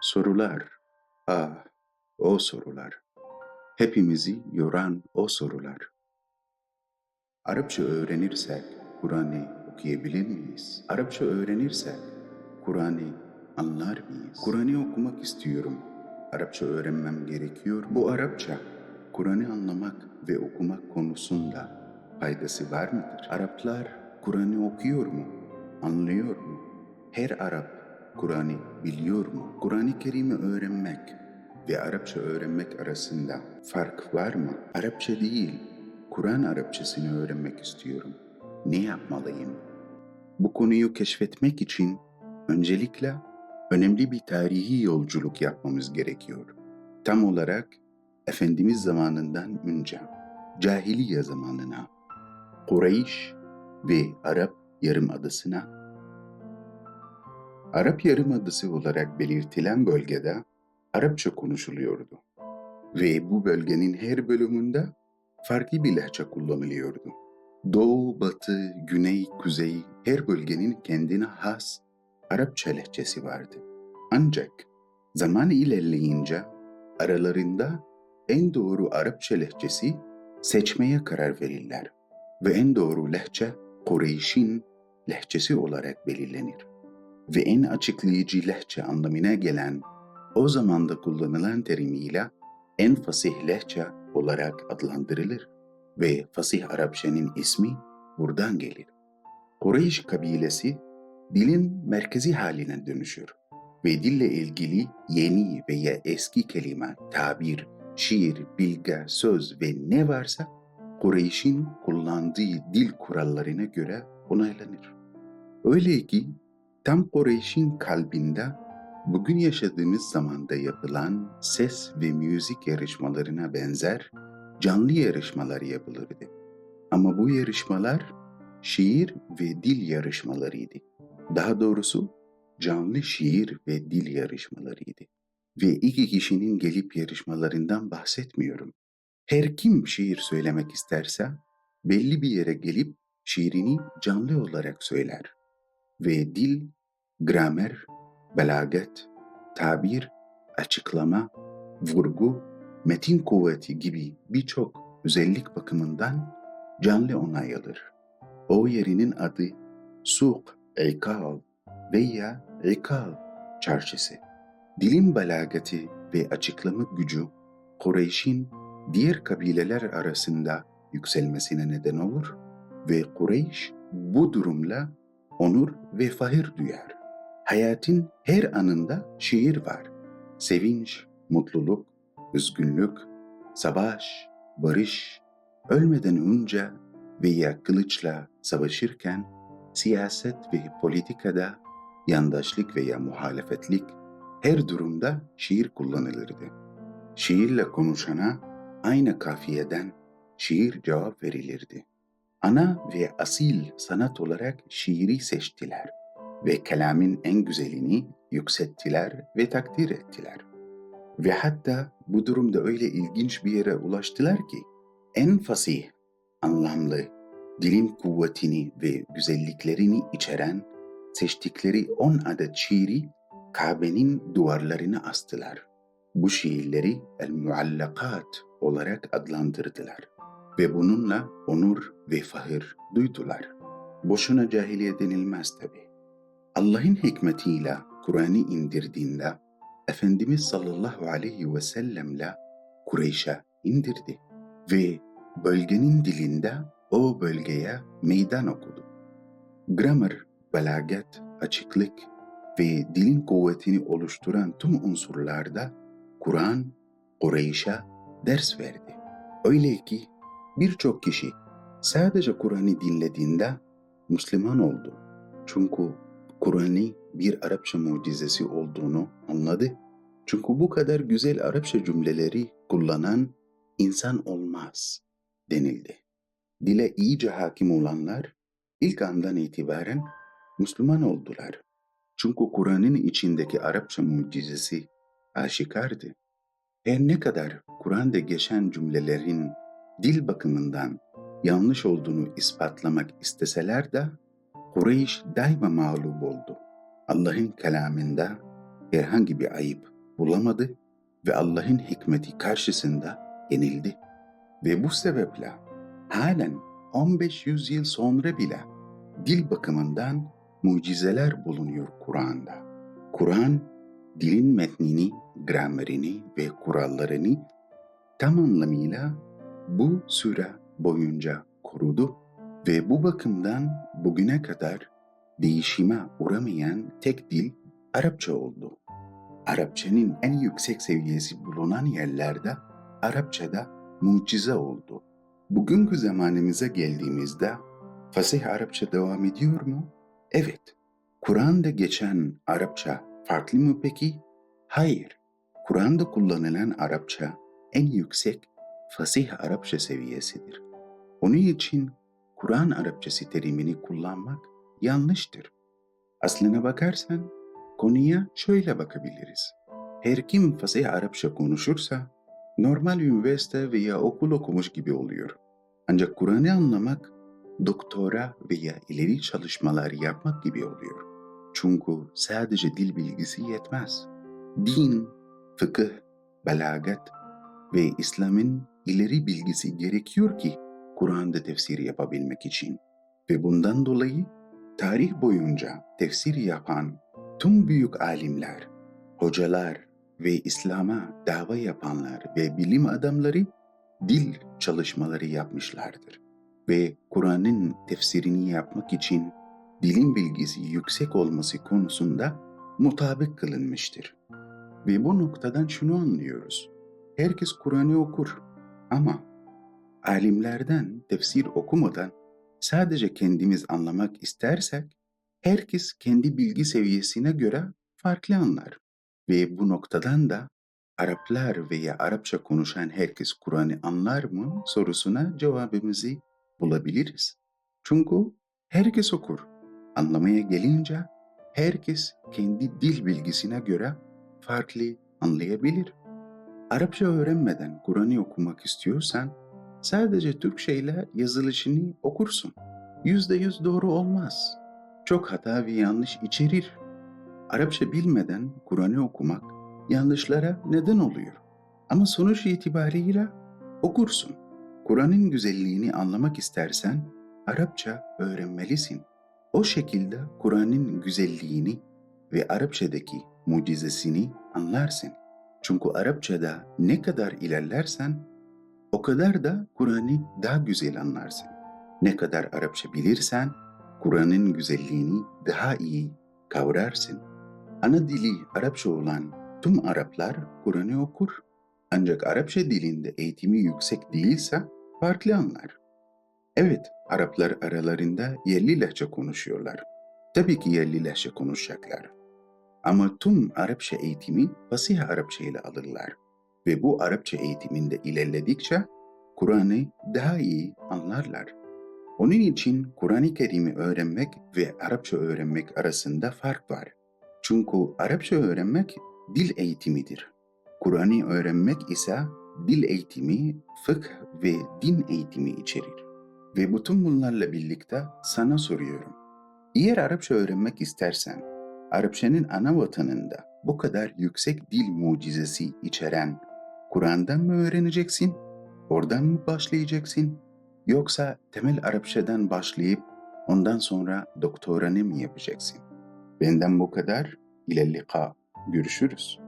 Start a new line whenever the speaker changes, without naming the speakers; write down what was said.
Sorular, ah o sorular. Hepimizi yoran o sorular. Arapça öğrenirsek Kur'an'ı okuyabilir miyiz? Arapça öğrenirsek Kur'an'ı anlar mıyız? Kur'an'ı okumak istiyorum. Arapça öğrenmem gerekiyor. Bu Arapça Kur'an'ı anlamak ve okumak konusunda faydası var mıdır? Araplar Kur'an'ı okuyor mu? Anlıyor mu? Her Arap Kur'an'ı biliyor mu? Kur'an-ı Kerim'i öğrenmek ve Arapça öğrenmek arasında fark var mı? Arapça değil, Kur'an Arapçasını öğrenmek istiyorum. Ne yapmalıyım? Bu konuyu keşfetmek için öncelikle önemli bir tarihi yolculuk yapmamız gerekiyor. Tam olarak Efendimiz zamanından önce, cahiliye zamanına, Kureyş ve Arap Yarımadası'na Arap Yarımadası olarak belirtilen bölgede Arapça konuşuluyordu. Ve bu bölgenin her bölümünde farklı bir lehçe kullanılıyordu. Doğu, batı, güney, kuzey her bölgenin kendine has Arapça lehçesi vardı. Ancak zaman ilerleyince aralarında en doğru Arapça lehçesi seçmeye karar verirler ve en doğru lehçe Kureyş'in lehçesi olarak belirlenir ve en açıklayıcı lehçe anlamına gelen o zamanda kullanılan terimiyle en fasih lehçe olarak adlandırılır ve fasih Arapçanın ismi buradan gelir. Kureyş kabilesi dilin merkezi haline dönüşür ve dille ilgili yeni veya eski kelime, tabir, şiir, bilge, söz ve ne varsa Kureyş'in kullandığı dil kurallarına göre onaylanır. Öyle ki tam Kureyş'in kalbinde bugün yaşadığımız zamanda yapılan ses ve müzik yarışmalarına benzer canlı yarışmalar yapılırdı. Ama bu yarışmalar şiir ve dil yarışmalarıydı. Daha doğrusu canlı şiir ve dil yarışmalarıydı. Ve iki kişinin gelip yarışmalarından bahsetmiyorum. Her kim şiir söylemek isterse belli bir yere gelip şiirini canlı olarak söyler. Ve dil, gramer, belagat, tabir, açıklama, vurgu, metin kuvveti gibi birçok özellik bakımından canlı onay alır. O yerinin adı Suk Ekal veya Ekal çarşısı. Dilin belagati ve açıklama gücü Kureyş'in diğer kabileler arasında yükselmesine neden olur ve Kureyş bu durumla onur ve fahir duyar. Hayatın her anında şiir var. Sevinç, mutluluk, üzgünlük, savaş, barış, ölmeden önce veya kılıçla savaşırken siyaset ve politikada yandaşlık veya muhalefetlik her durumda şiir kullanılırdı. Şiirle konuşana aynı kafiyeden şiir cevap verilirdi. Ana ve asil sanat olarak şiiri seçtiler ve kelamın en güzelini yükselttiler ve takdir ettiler. Ve hatta bu durumda öyle ilginç bir yere ulaştılar ki en fasih, anlamlı, dilin kuvvetini ve güzelliklerini içeren seçtikleri on adet şiiri Kabe'nin duvarlarına astılar. Bu şiirleri el-muallakat olarak adlandırdılar ve bununla onur ve fahır duydular. Boşuna cahiliye denilmez tabi. Allah'ın hikmetiyle Kur'an'ı indirdiğinde Efendimiz sallallahu aleyhi ve sellemle Kureyş'e indirdi ve bölgenin dilinde o bölgeye meydan okudu. Gramer, belagat, açıklık ve dilin kuvvetini oluşturan tüm unsurlarda Kur'an Kureyş'e ders verdi. Öyle ki birçok kişi sadece Kur'an'ı dinlediğinde Müslüman oldu. Çünkü Kur'an'ı bir Arapça mucizesi olduğunu anladı. Çünkü bu kadar güzel Arapça cümleleri kullanan insan olmaz denildi. Dile iyice hakim olanlar ilk andan itibaren Müslüman oldular. Çünkü Kur'an'ın içindeki Arapça mucizesi aşikardı. Her ne kadar Kur'an'da geçen cümlelerin dil bakımından yanlış olduğunu ispatlamak isteseler de Kureyş daima mağlup oldu. Allah'ın kelamında herhangi bir ayıp bulamadı ve Allah'ın hikmeti karşısında yenildi. Ve bu sebeple halen 15 yüzyıl sonra bile dil bakımından mucizeler bulunuyor Kur'an'da. Kur'an dilin metnini, gramerini ve kurallarını tam anlamıyla bu süre boyunca korudu ve bu bakımdan bugüne kadar değişime uğramayan tek dil Arapça oldu. Arapçanın en yüksek seviyesi bulunan yerlerde Arapçada mucize oldu. Bugünkü zamanımıza geldiğimizde fasih Arapça devam ediyor mu? Evet. Kur'an'da geçen Arapça farklı mı peki? Hayır. Kur'an'da kullanılan Arapça en yüksek fasih Arapça seviyesidir. Onun için Kur'an Arapçası terimini kullanmak yanlıştır. Aslına bakarsan konuya şöyle bakabiliriz. Her kim fasih Arapça konuşursa normal üniversite veya okul okumuş gibi oluyor. Ancak Kur'an'ı anlamak doktora veya ileri çalışmalar yapmak gibi oluyor. Çünkü sadece dil bilgisi yetmez. Din, fıkıh, belagat ve İslam'ın ileri bilgisi gerekiyor ki Kur'an'da tefsir yapabilmek için. Ve bundan dolayı tarih boyunca tefsir yapan tüm büyük alimler, hocalar ve İslam'a dava yapanlar ve bilim adamları dil çalışmaları yapmışlardır. Ve Kur'an'ın tefsirini yapmak için dilin bilgisi yüksek olması konusunda mutabık kılınmıştır. Ve bu noktadan şunu anlıyoruz. Herkes Kur'an'ı okur ama alimlerden tefsir okumadan sadece kendimiz anlamak istersek herkes kendi bilgi seviyesine göre farklı anlar. Ve bu noktadan da Araplar veya Arapça konuşan herkes Kur'an'ı anlar mı sorusuna cevabımızı bulabiliriz. Çünkü herkes okur. Anlamaya gelince herkes kendi dil bilgisine göre farklı anlayabilir. Arapça öğrenmeden Kur'an'ı okumak istiyorsan sadece Türkçe ile yazılışını okursun. Yüzde yüz doğru olmaz. Çok hata ve yanlış içerir. Arapça bilmeden Kur'an'ı okumak yanlışlara neden oluyor. Ama sonuç itibariyle okursun. Kur'an'ın güzelliğini anlamak istersen Arapça öğrenmelisin. O şekilde Kur'an'ın güzelliğini ve Arapçadaki mucizesini anlarsın. Çünkü Arapçada ne kadar ilerlersen o kadar da Kur'an'ı daha güzel anlarsın. Ne kadar Arapça bilirsen Kur'an'ın güzelliğini daha iyi kavrarsın. Ana dili Arapça olan tüm Araplar Kur'an'ı okur. Ancak Arapça dilinde eğitimi yüksek değilse farklı anlar. Evet, Araplar aralarında yerli lehçe konuşuyorlar. Tabii ki yerli lehçe konuşacaklar. Ama tüm Arapça eğitimi fasih Arapça ile alırlar. Ve bu Arapça eğitiminde ilerledikçe Kur'an'ı daha iyi anlarlar. Onun için Kur'an-ı Kerim'i öğrenmek ve Arapça öğrenmek arasında fark var. Çünkü Arapça öğrenmek dil eğitimidir. Kur'an'ı öğrenmek ise dil eğitimi, fıkh ve din eğitimi içerir. Ve bütün bunlarla birlikte sana soruyorum. Eğer Arapça öğrenmek istersen, Arapçanın ana vatanında bu kadar yüksek dil mucizesi içeren Kur'an'dan mı öğreneceksin? Oradan mı başlayacaksın? Yoksa temel Arapçadan başlayıp ondan sonra doktoranı mı yapacaksın? Benden bu kadar. İle lika. Görüşürüz.